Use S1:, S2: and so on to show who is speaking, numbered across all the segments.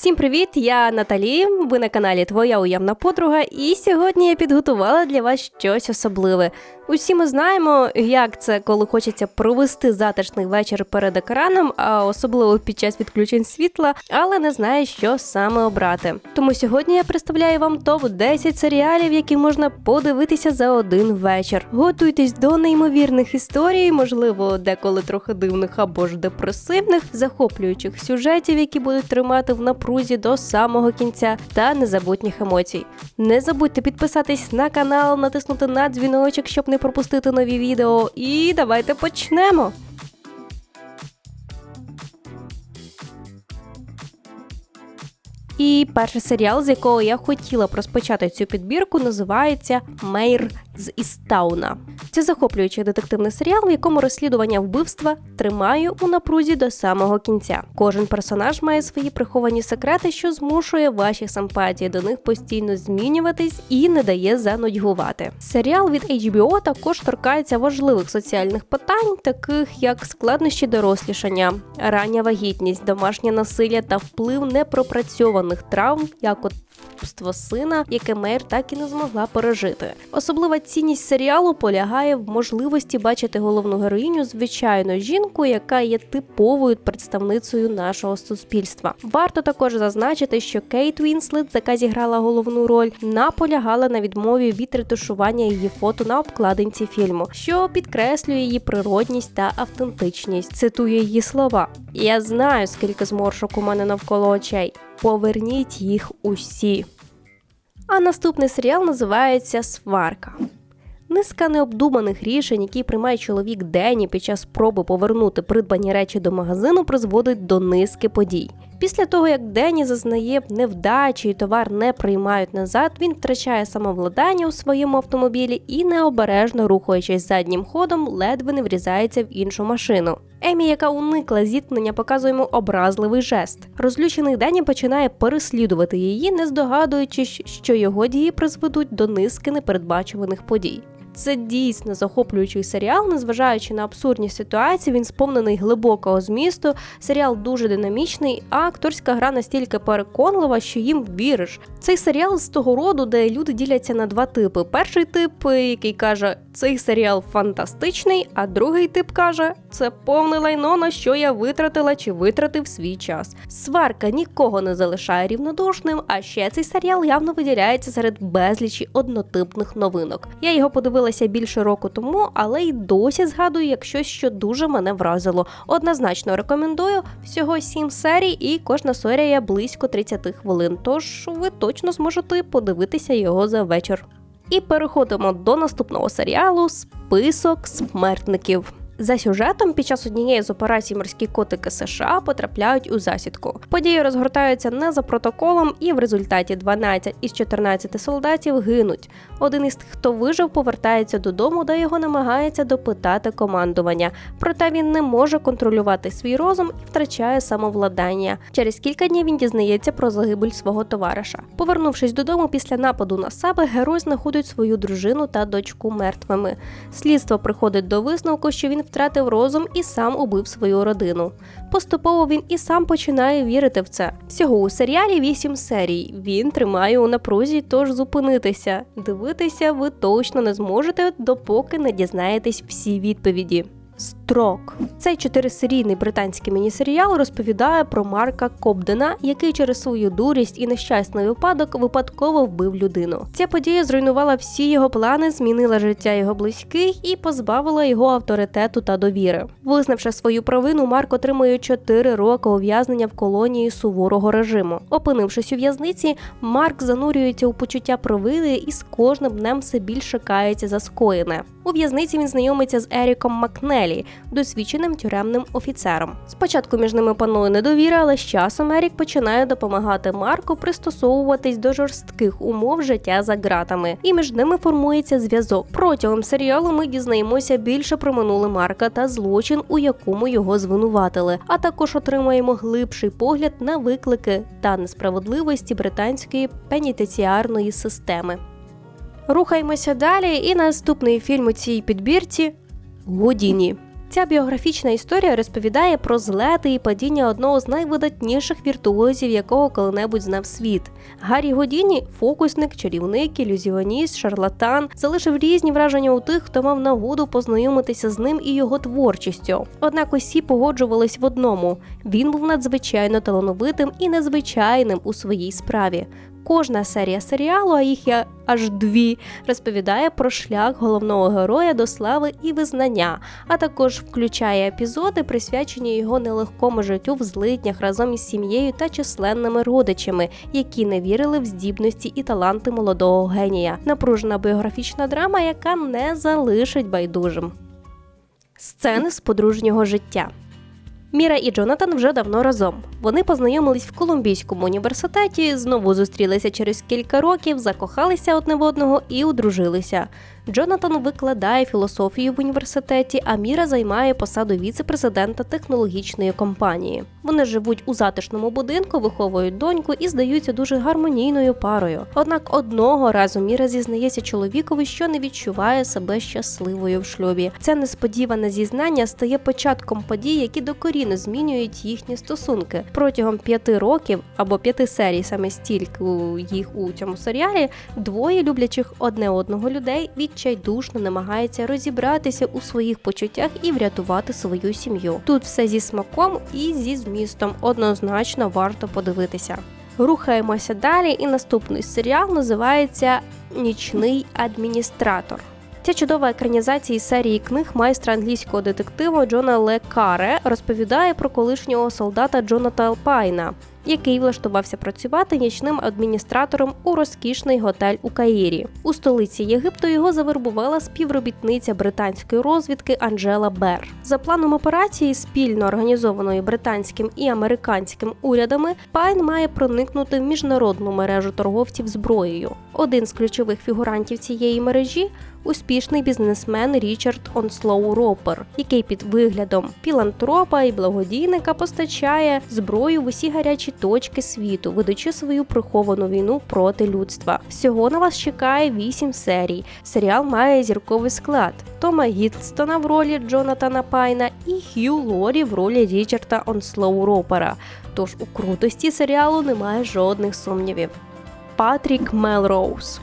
S1: Всім привіт! Я Наталі. Ви на каналі Твоя уявна подруга, і сьогодні я підготувала для вас щось особливе. Усі ми знаємо, як це, коли хочеться провести затишний вечір перед екраном, а особливо під час відключень світла, але не знаю, що саме обрати. Тому сьогодні я представляю вам топ 10 серіалів, які можна подивитися за один вечір. Готуйтесь до неймовірних історій, можливо, деколи трохи дивних або ж депресивних, захоплюючих сюжетів, які будуть тримати в напрузі до самого кінця, та незабутніх емоцій. Не забудьте підписатись на канал, натиснути на дзвіночок, щоб не пропустити нові відео. І давайте почнемо. І перший серіал, з якого я хотіла розпочати цю підбірку, називається Мейр з Істауна. Це захоплюючий детективний серіал, в якому розслідування вбивства тримає у напрузі до самого кінця. Кожен персонаж має свої приховані секрети, що змушує ваші симпатії до них постійно змінюватись і не дає занудьгувати. Серіал від HBO також торкається важливих соціальних питань, таких як складнощі дорослішання, рання вагітність, домашнє насилля та вплив непропрацьованих травм, як от сина, яке Мейр так і не змогла пережити. Особлива цінність серіалу полягає в можливості бачити головну героїню звичайну жінку, яка є типовою представницею нашого суспільства. Варто також зазначити, що Кейт Вінслет, яка зіграла головну роль, наполягала на відмові від ретушування її фото на обкладинці фільму, що підкреслює її природність та автентичність. Цитую її слова: Я знаю, скільки зморшок у мене навколо очей. Поверніть їх усі. А наступний серіал називається Сварка. Низка необдуманих рішень, які приймає чоловік Дені під час спроби повернути придбані речі до магазину, призводить до низки подій. Після того, як Дені зазнає невдачі і товар не приймають назад, він втрачає самовладання у своєму автомобілі і необережно рухаючись заднім ходом, ледве не врізається в іншу машину. Емі, яка уникла зіткнення, показує йому образливий жест. Розлючений Дені починає переслідувати її, не здогадуючись, що його дії призведуть до низки непередбачуваних подій. Це дійсно захоплюючий серіал, незважаючи на абсурдні ситуації, він сповнений глибокого змісту. Серіал дуже динамічний, а акторська гра настільки переконлива, що їм віриш. Цей серіал з того роду, де люди діляться на два типи: перший тип, який каже, цей серіал фантастичний, а другий тип каже, це повне лайно, на що я витратила чи витратив свій час. Сварка нікого не залишає рівнодушним, а ще цей серіал явно виділяється серед безлічі однотипних новинок. Я його подивилася більше року тому, але й досі згадую як щось, що дуже мене вразило. Однозначно рекомендую всього сім серій, і кожна серія близько 30 хвилин. Тож ви точно зможете подивитися його за вечір. І переходимо до наступного серіалу Список смертників. За сюжетом, під час однієї з операцій морські котики США потрапляють у засідку. Події розгортаються не за протоколом, і в результаті 12 із 14 солдатів гинуть. Один із тих, хто вижив, повертається додому, де його намагається допитати командування. Проте він не може контролювати свій розум і втрачає самовладання. Через кілька днів він дізнається про загибель свого товариша. Повернувшись додому після нападу на себе, герой знаходить свою дружину та дочку мертвими. Слідство приходить до висновку, що він втратив розум і сам убив свою родину. Поступово він і сам починає вірити в це. Всього у серіалі вісім серій. Він тримає у напрузі, тож зупинитися. Дивитися ви точно не зможете, допоки не дізнаєтесь всі відповіді. Строк цей чотирисерійний британський мінісеріал розповідає про Марка Кобдена, який через свою дурість і нещасний випадок випадково вбив людину. Ця подія зруйнувала всі його плани, змінила життя його близьких і позбавила його авторитету та довіри. Визнавши свою провину, Марк отримує 4 роки ув'язнення в колонії суворого режиму. Опинившись у в'язниці, Марк занурюється у почуття провини і з кожним днем все більше кається за скоєне. У в'язниці він знайомиться з Еріком Макнелі, досвідченим тюремним офіцером. Спочатку між ними панує недовіра, але з часом Ерік починає допомагати Марку пристосовуватись до жорстких умов життя за ґратами, і між ними формується зв'язок. Протягом серіалу ми дізнаємося більше про минуле Марка та злочин, у якому його звинуватили, а також отримаємо глибший погляд на виклики та несправедливості британської пенітенціарної системи. Рухаємося далі, і наступний фільм у цій підбірці Гудіні. Ця біографічна історія розповідає про злети і падіння одного з найвидатніших віртуозів, якого коли-небудь знав світ. Гаррі Годіні фокусник, чарівник, ілюзіоніст, шарлатан, залишив різні враження у тих, хто мав нагоду познайомитися з ним і його творчістю. Однак усі погоджувались в одному: він був надзвичайно талановитим і незвичайним у своїй справі. Кожна серія серіалу, а їх є аж дві, розповідає про шлях головного героя до слави і визнання, а також включає епізоди, присвячені його нелегкому життю в злиднях разом із сім'єю та численними родичами, які не вірили в здібності і таланти молодого генія. Напружена біографічна драма, яка не залишить байдужим. Сцени з подружнього життя. Міра і Джонатан вже давно разом. Вони познайомились в Колумбійському університеті, знову зустрілися через кілька років, закохалися одне в одного і одружилися. Джонатан викладає філософію в університеті, а Міра займає посаду віце-президента технологічної компанії. Вони живуть у затишному будинку, виховують доньку і здаються дуже гармонійною парою. Однак одного разу Міра зізнається чоловікові, що не відчуває себе щасливою в шлюбі. Це несподіване зізнання стає початком подій, які докорінно змінюють їхні стосунки. Протягом п'яти років або п'яти серій, саме стільки їх у цьому серіалі, двоє люблячих одне одного людей відчайдушно намагаються розібратися у своїх почуттях і врятувати свою сім'ю. Тут все зі смаком і зі змістом однозначно варто подивитися. Рухаємося далі, і наступний серіал називається Нічний адміністратор. Ця чудова екранізація із серії книг майстра англійського детективу Джона Ле Каре розповідає про колишнього солдата Джоната Пайна, який влаштувався працювати нічним адміністратором у розкішний готель у Каїрі. У столиці Єгипту його завербувала співробітниця британської розвідки Анджела Бер. За планом операції, спільно організованої британським і американським урядами, Пайн має проникнути в міжнародну мережу торговців зброєю. Один з ключових фігурантів цієї мережі успішний бізнесмен Річард Онслоу Ропер, який під виглядом філантропа і благодійника постачає зброю в усі гарячі точки світу, ведучи свою приховану війну проти людства. Всього на вас чекає вісім серій. Серіал має зірковий склад. Тома Гідстона в ролі Джонатана Пайна і Хью Лорі в ролі Річарда Онслоу Ропера. Тож у крутості серіалу немає жодних сумнівів. Патрік Мелроуз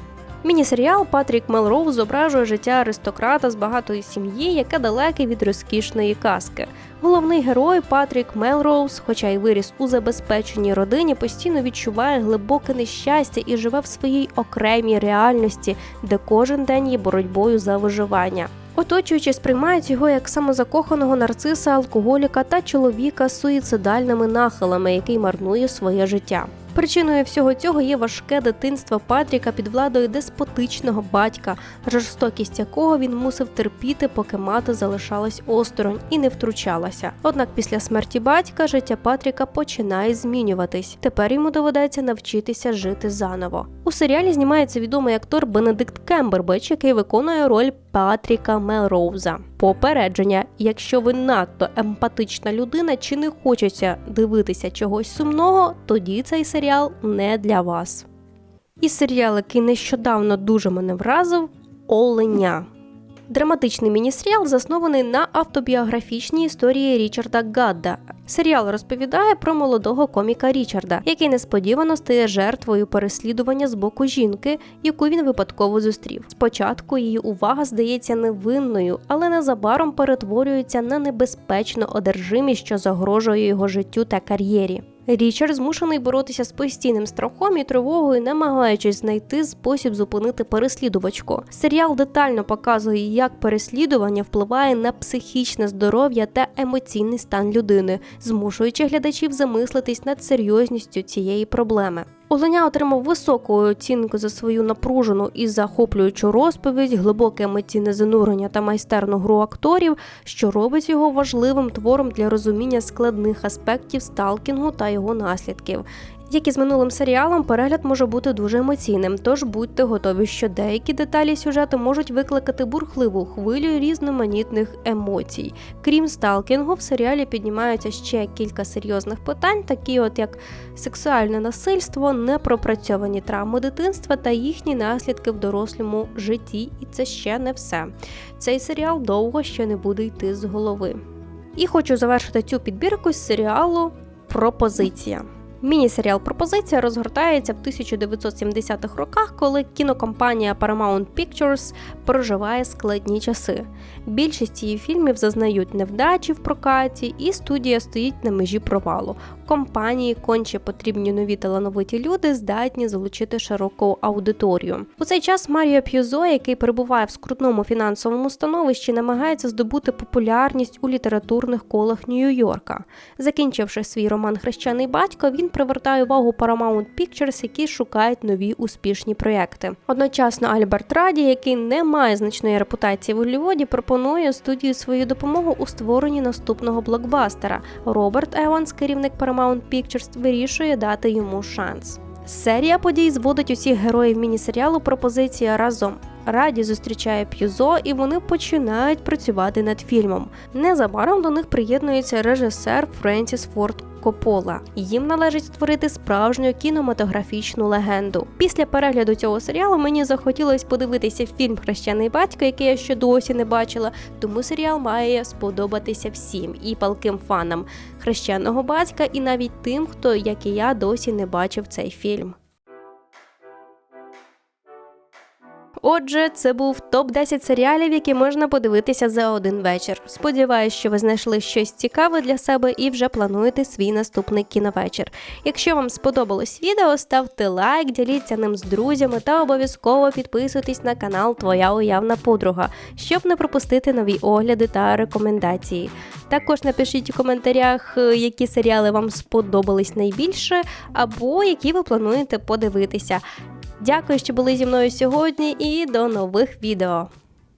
S1: Міні-серіал Патрік Мелроуз зображує життя аристократа з багатої сім'ї, яке далеке від розкішної казки. Головний герой Патрік Мелроуз, хоча й виріс у забезпеченій родині, постійно відчуває глибоке нещастя і живе в своїй окремій реальності, де кожен день є боротьбою за виживання. Оточуючи сприймають його як самозакоханого нарциса, алкоголіка та чоловіка з суїцидальними нахилами, який марнує своє життя. Причиною всього цього є важке дитинство Патріка під владою деспотичного батька, жорстокість якого він мусив терпіти, поки мати залишалась осторонь і не втручалася. Однак після смерті батька життя Патріка починає змінюватись. Тепер йому доведеться навчитися жити заново. У серіалі знімається відомий актор Бенедикт Кембербеч, який виконує роль Патріка Мелроуза. Попередження, якщо ви надто емпатична людина чи не хочеться дивитися чогось сумного, тоді цей серіал не для вас. І серіал, який нещодавно дуже мене вразив Оленя. Драматичний міні-серіал заснований на автобіографічній історії Річарда Гадда. Серіал розповідає про молодого коміка Річарда, який несподівано стає жертвою переслідування з боку жінки, яку він випадково зустрів. Спочатку її увага здається невинною, але незабаром перетворюється на небезпечну одержимість, що загрожує його життю та кар'єрі. Річард змушений боротися з постійним страхом і тривогою, намагаючись знайти спосіб зупинити переслідувачку. Серіал детально показує, як переслідування впливає на психічне здоров'я та емоційний стан людини, змушуючи глядачів замислитись над серйозністю цієї проблеми. Оленя отримав високу оцінку за свою напружену і захоплюючу розповідь, глибоке емоційне занурення та майстерну гру акторів, що робить його важливим твором для розуміння складних аспектів сталкінгу та його наслідків. Як і з минулим серіалом, перегляд може бути дуже емоційним, тож будьте готові, що деякі деталі сюжету можуть викликати бурхливу хвилю різноманітних емоцій. Крім сталкінгу, в серіалі піднімаються ще кілька серйозних питань, такі от як сексуальне насильство, непропрацьовані травми дитинства та їхні наслідки в дорослому житті. І це ще не все. Цей серіал довго ще не буде йти з голови. І хочу завершити цю підбірку з серіалу Пропозиція. Міні-серіал Пропозиція розгортається в 1970-х роках, коли кінокомпанія Paramount Pictures проживає складні часи. Більшість її фільмів зазнають невдачі в прокаті, і студія стоїть на межі провалу. Компанії конче потрібні нові талановиті люди, здатні залучити широку аудиторію. У цей час Маріо П'юзо, який перебуває в скрутному фінансовому становищі, намагається здобути популярність у літературних колах Нью-Йорка. Закінчивши свій роман Хрещений батько, він привертає увагу Paramount Pictures, які шукають нові успішні проекти. Одночасно Альберт Раді, який не має значної репутації в Голлівуді, пропонує студії свою допомогу у створенні наступного блокбастера. Роберт Еванс, керівник Paramount Pictures, вирішує дати йому шанс. Серія подій зводить усіх героїв міні-серіалу пропозиція разом. Раді зустрічає П'юзо, і вони починають працювати над фільмом. Незабаром до них приєднується режисер Френсіс Форд Коппола. Їм належить створити справжню кінематографічну легенду. Після перегляду цього серіалу мені захотілося подивитися фільм Хрещений батько, який я ще досі не бачила. Тому серіал має сподобатися всім і палким фанам хрещеного батька, і навіть тим, хто, як і я, досі не бачив цей фільм. Отже, це був топ 10 серіалів, які можна подивитися за один вечір. Сподіваюсь, що ви знайшли щось цікаве для себе і вже плануєте свій наступний кіновечір. Якщо вам сподобалось відео, ставте лайк, діліться ним з друзями та обов'язково підписуйтесь на канал Твоя уявна подруга, щоб не пропустити нові огляди та рекомендації. Також напишіть у коментарях, е, які серіали вам сподобались найбільше, або які ви плануєте подивитися. Дякую, що були зі мною сьогодні, і до нових відео.